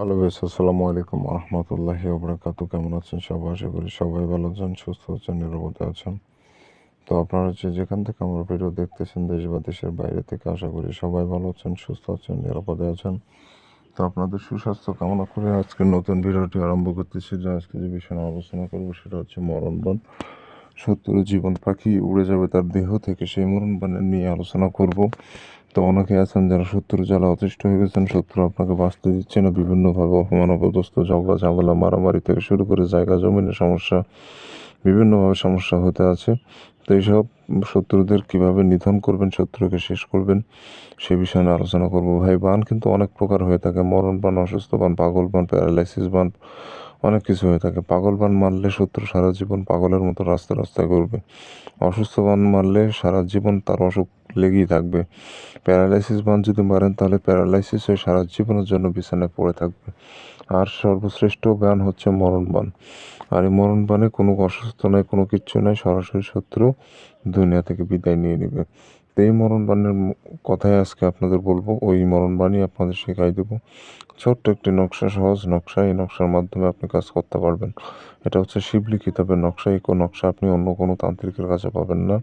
Hello বেশ আসসালামু আলাইকুম রহমতুল্লাহি ওবরাকাতু কেমন আছেন সবাই? আশা করি সবাই ভালো আছেন, সুস্থ আছেন, নিরাপদে আছেন। তো আপনারা যে যেখান থেকে আমার ভিডিও দেখতেছেন, দেশ বা দেশের বাইরে থেকে, আশা করি সবাই ভালো আছেন, সুস্থ আছেন, নিরাপদে আছেন। তো আপনাদের সুস্বাস্থ্য কামনা করে আজকে নতুন ভিডিওটি আরম্ভ করতেছি। যে আজকে যে বিষয় আলোচনা করব, সেটা হচ্ছে মরণবন। শত্রু জীবন পাখি উড়ে যাবে তার দেহ থেকে, সেই মরণবানের নিয়ে আলোচনা করব। তো অনেকে আছেন যারা শত্রু জ্বালা অতিষ্ঠ হয়ে গেছেন শত্রু আপনাকে বাঁচতে দিচ্ছে না। বিভিন্নভাবে অপমান, অপদস্থ, ঝগড়া, ঝামেলা, মারামারি থেকে শুরু করে জায়গা, জমিনের সমস্যা, বিভিন্নভাবে সমস্যা হতে আছে। তো এইসব শত্রুদের কীভাবে নিধন করবেন, শত্রুকে শেষ করবেন, সে বিষয়ে নিয়ে আলোচনা করব। ভাই, বান কিন্তু অনেক প্রকার হয়ে থাকে। মরণ বান অসুস্থ বান, পাগল বান, প্যারালাইসিস বান অনেক কিছু হয়ে থাকে। পাগল বান মারলে শত্রু সারা জীবন পাগলের মতো রাস্তা রাস্তায় করবে অসুস্থ বান মারলে সারা জীবন তার অসুখ লেগেই থাকবে। প্যারালাইসিস বান যদি মারেন, তাহলে প্যারালাইসিস হয়ে সারা জীবনের জন্য বিছানায় পড়ে থাকবে। আর সর্বশ্রেষ্ঠ বান হচ্ছে মরণ বান। আর এই মরণ বানে কোনো অসুস্থ নাই, কোনো কিচ্ছু নাই, সরাসরি শত্রু দুনিয়া থেকে বিদায় নিয়ে নেবে। তো এই মরণ বানের কথাই আজকে আপনাদের বলব। ওই মরণ বাণী আপনাদের শেখাই দেবো। ছোট্ট একটি নকশা, সহজ নকশা। এই নকশার মাধ্যমে আপনি কাজ করতে পারবেন। এটা হচ্ছে শিবলি কিতাবের নকশা। এই নকশা আপনি অন্য কোনো তান্ত্রিকের কাছে পাবেন না।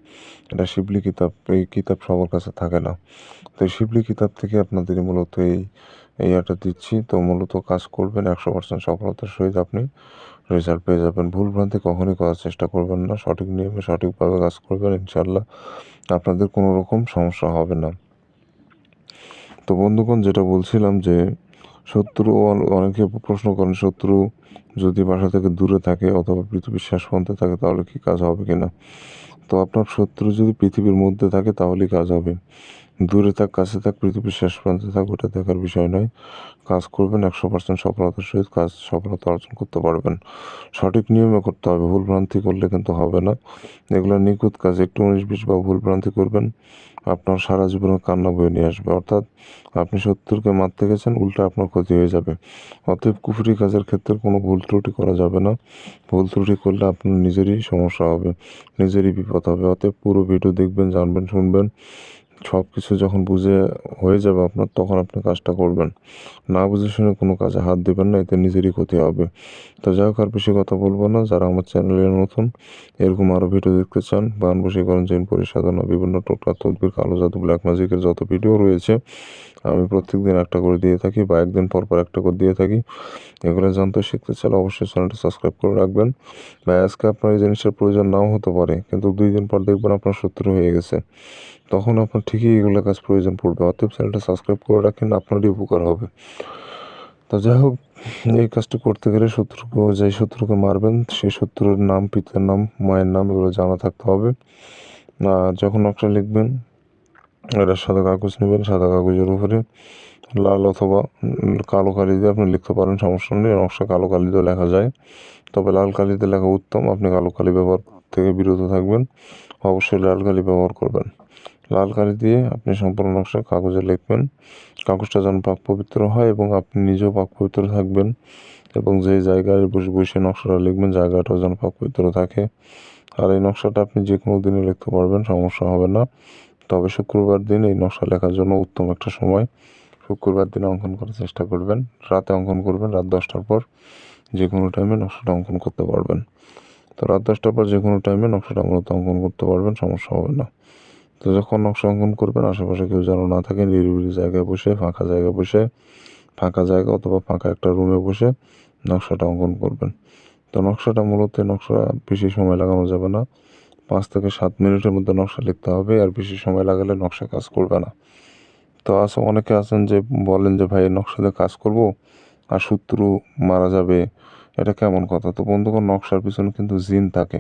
এটা শিবলি কিতাব এই কিতাব সবার কাছে থাকে না। তো এই শিবলি কিতাব থেকে আপনাদের মূলত এই এই এটা দিচ্ছি। তো মূলত কাজ করবেন। একশো পার্সেন্ট সফলতার সহিত আপনি রেজাল্ট পেয়ে যাবেন। ভুল ভ্রান্তি কখনই করার চেষ্টা করবেন না। সঠিক নিয়মে সঠিকভাবে কাজ করবেন ইনশাল্লাহ আপনাদের কোনো রকম সমস্যা হবে না। তো বন্ধুগণ, যেটা বলছিলাম যে, শত্রু অনেকে প্রশ্ন করেন, শত্রু যদি বাসা থেকে দূরে থাকে অথবা পৃথিবীর শেষ প্রান্তে থাকে, তাহলে কি কাজ হবে কিনা? তো আপনার শত্রু যদি পৃথিবীর মধ্যে থাকে, তাহলেই কাজ হবে। দূরে থাক, কাছে থাক, পৃথিবীর শেষ প্রান্তে থাক, ওটা দেখার বিষয় নয়। কাজ করবেন, একশো পার্সেন্ট সফলতার সহিত কাজ সফলতা অর্জন করতে পারবেন। সঠিক নিয়মে করতে হবে, ভুল ভ্রান্তি করলে কিন্তু হবে না। এগুলো নিখুঁত কাজ, একটু উনিশ বিশ বা ভুল ভ্রান্তি করবেন, আপনার সারা জীবনে কান্না বয়ে নিয়ে আসবে। অর্থাৎ আপনি শত্রুকে মারতে গেছেন, উল্টা আপনার ক্ষতি হয়ে যাবে। অতএব কুফুরি কাজের ক্ষেত্রে কোনো ভুল ত্রুটি করা যাবে না। ভুল ত্রুটি করলে আপনার নিজেরই সমস্যা হবে, নিজেরই বিপদ হবে। অতএব পুরো ভিডিও দেখবেন, জানবেন, শুনবেন। সব কিছু যখন বুঝে হয়ে যাবে আপনার, তখন আপনি কাজটা করবেন। না বুঝে শুনে কোনো কাজে হাত দেবেন না, এতে নিজেরই ক্ষতি হবে। তো যাই হোক, আর বেশি কথা বলব না। যারা আমার চ্যানেলে নতুন, এরকম আরও ভিডিও দেখতে চান, বান বশীকরণ জৈন পরিসাধনা বিভিন্ন টোটকা, তদবির, কালো জাদু ব্ল্যাক ম্যাজিকের যত ভিডিও রয়েছে, আমি প্রত্যেক দিন একটা করে দিয়ে থাকি বা একদিন পর পর একটা করে দিয়ে থাকি। এগুলো জানতে শিখতে চাইলে অবশ্যই চ্যানেলটা সাবস্ক্রাইব করে রাখবেন। বা আজকে আপনার এই জিনিসের প্রয়োজন নাও হতে পারে, কিন্তু দুই দিন পর দেখবেন আপনার শত্রু হয়ে গেছে। তখন আপনার ঠিকই এগুলো কাজ প্রয়োজন পড়বে। অতএব চ্যানেলটা সাবস্ক্রাইব করে রাখেন, আপনারই উপকার হবে। তা যাই হোক, এই কাজটি করতে গেলে শত্রুকে যে শত্রুকে মারবেন, সেই শত্রুর নাম, পিতার নাম, মায়ের নাম, এগুলো জানা থাকতে হবে। আর যখন নকশা লিখবেন, এটা সাদা কাগজ নেবেন, সাদা কাগজের উপরে লাল অথবা কালো কালি দিয়ে আপনি লিখতে পারেন, সমস্যা নেই। নকশা কালো কালি দিয়ে লেখা যায়। তবে লাল কালিতে লেখা উত্তম। আপনি কালো কালি ব্যবহার থেকে বিরত থাকবেন। অবশ্যই লাল কালি ব্যবহার করবেন। লাল কালি দিয়ে আপনি সম্পূর্ণ নকশা কাগজে লিখবেন। কাগজটা যেন পাক পবিত্র হয় এবং আপনি নিজেও পাক পবিত্র থাকবেন এবং যে জায়গায় বসে বসে নকশাটা লিখবেন, জায়গাটাও যেন পাক পবিত্র থাকে। আর এই নকশাটা আপনি যে কোনো দিনে লিখতে পারবেন, সমস্যা হবে না। তবে শুক্রবার দিন এই নকশা লেখার জন্য উত্তম একটা সময়। শুক্রবার দিনে অঙ্কন করার চেষ্টা করবেন, রাতে অঙ্কন করবেন, রাত দশটার পর যে কোনো টাইমে নকশাটা অঙ্কন করতে পারবেন। তো রাত দশটার পর যে কোনো টাইমে নকশাটা মূলত অঙ্কন করতে পারবেন, সমস্যা হবে না। তো যখন নকশা অঙ্কন করবেন, আশেপাশে কেউ যেন না থাকে, নিরিবিলি জায়গায় বসে, ফাঁকা জায়গায় বসে, ফাঁকা জায়গা অথবা ফাঁকা একটা রুমে বসে নকশাটা অঙ্কন করবেন। তো নকশাটা মূলত, নকশা বেশি সময় লাগানো যাবে না। পাঁচ থেকে সাত মিনিটের মধ্যে নকশা লিখতে হবে, আর বেশি সময় লাগালে নকশা কাজ করবে না। তো আছে অনেকে আছেন যে বলেন যে, ভাই, নকশাতে কাজ করব আর শত্রু মারা যাবে। এটা কেমন কথা? তো বন্ধুগণ, নকশার পিছনে কিন্তু জিন থাকে।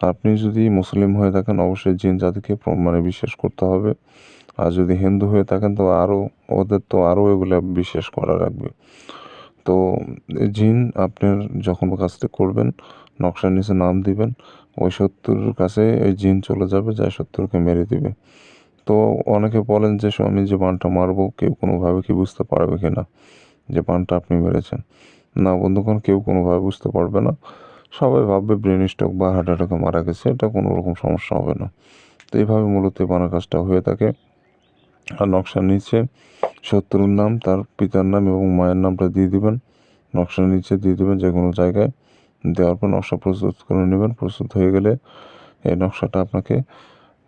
আপনি যদি মুসলিম হয়ে থাকেন, অবশ্যই জিন জাতিকে মানে বিশ্বাস করতে হবে। আর যদি হিন্দু হয়ে থাকেন, তো আরও ওদের তো আরও এগুলো বিশ্বাস করা রাখবে তো জিন আপনার যখন কাজটি করবেন, নকশার নিচে নাম দিবেন, ওই শত্রুর কাছে ওই জিন চলে যাবে যা শত্রুকে মেরে দিবে। তো অনেকে বলেন যে আমি যে বানটা মারবো, কেউ কোনোভাবে কি বুঝতে পারবে কি না যে বানটা আপনি মেরেছেন। না বন্ধুগণ, কেউ কোনোভাবে বুঝতে পারবে না। সবাই ভাববে ব্রেন স্ট্রোক বা হার্ট অ্যাটাকে মারা গেছে, এটা কোনো রকম সমস্যা হবে না। তো এইভাবে মূলত বানার কাজটা হয়ে থাকে। আর নকশার নিচে শত্রুর নাম, তার পিতার নাম এবং মায়ের নামটা দিয়ে দিবেন। নকশার নিচে দিয়ে দেবেন যে কোনো জায়গায়। দেওয়ার পর নকশা প্রস্তুত করে নেবেন। প্রস্তুত হয়ে গেলে এই নকশাটা আপনাকে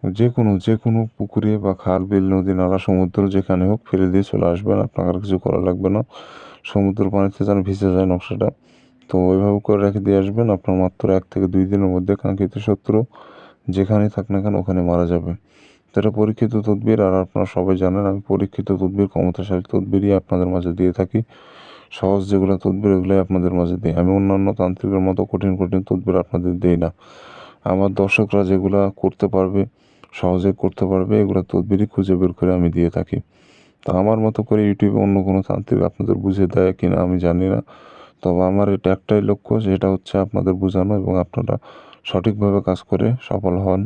যে কোনো যে কোনো পুকুরে বা খাল, বিল, নদী, নালা, সমুদ্র যেখানে হোক ফেলে দিয়ে চলে আসবেন। আপনার আর কিছু করা লাগবে না। সমুদ্র পানিতে যেন ভিজে যায় নকশাটা। তো ওইভাবে করে রেখে দিয়ে আসবেন। আপনার মাত্র এক থেকে দুই দিনের মধ্যে কাঙ্ক্ষিত শত্রু যেখানেই থাক না কেন ওখানে মারা যাবে। তো এটা পরীক্ষিত তদবির আর আপনারা সবাই জানেন, আমি পরীক্ষিত তদবির, ক্ষমতাশালী তদবিরই আপনাদের মাঝে দিয়ে থাকি। সহজ যেগুলো তদবির, ওগুলোই আপনাদের মাঝে দিই। আমি অন্যান্য তান্ত্রিকের মতো কঠিন কঠিন তদবির আপনাদের দিই না। আমার দর্শকরা যেগুলা করতে পারবে, সহজে করতে পারবে, এগুলো তদবিরই খুঁজে বের করে আমি দিয়ে থাকি। তা আমার মতো করে ইউটিউবে অন্য কোনো তান্ত্রিক আপনাদের বুঝে দেয় কি না আমি জানি না। তবে আমার এটা একটাই লক্ষ্য, সেটা হচ্ছে আপনাদের বোঝানো এবং আপনারা সঠিকভাবে কাজ করে সফল হন।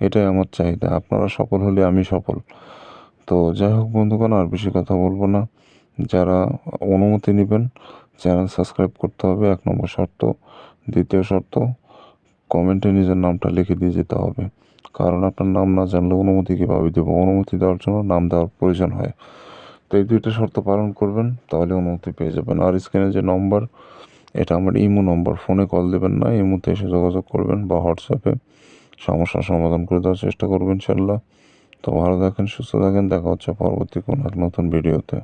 এটাই আমার চাহিদা, আপনারা সফল হলে আমি সফল। তো যাই হোক বন্ধুগণ, আর বেশি কথা বলব না। যারা অনুমতি নেবেন, চ্যানেল সাবস্ক্রাইব করতে হবে, এক নম্বর শর্ত। দ্বিতীয় শর্ত, কমেন্টে নিজের নামটা লিখে দিয়ে যেতে হবে। কারণ আপনার নাম না জানলে অনুমতি কীভাবে দেবো? অনুমতি দেওয়ার জন্য নাম দেওয়ার প্রয়োজন হয়। তো এই দুইটা শর্ত পালন করবেন, তাহলে অনুমতি পেয়ে যাবেন। আর স্ক্রিনে যে নম্বর, এটা আমার ইমো নম্বর। ফোনে কল দেবেন না ইমোতে এসে যোগাযোগ করবেন বা হোয়াটসঅ্যাপে সমস্যার সমাধান করে দেওয়ার চেষ্টা করবেন ইনশাল্লাহ তো ভালো থাকেন, সুস্থ থাকেন, দেখা হচ্ছে পরবর্তী কোনো এক নতুন ভিডিওতে।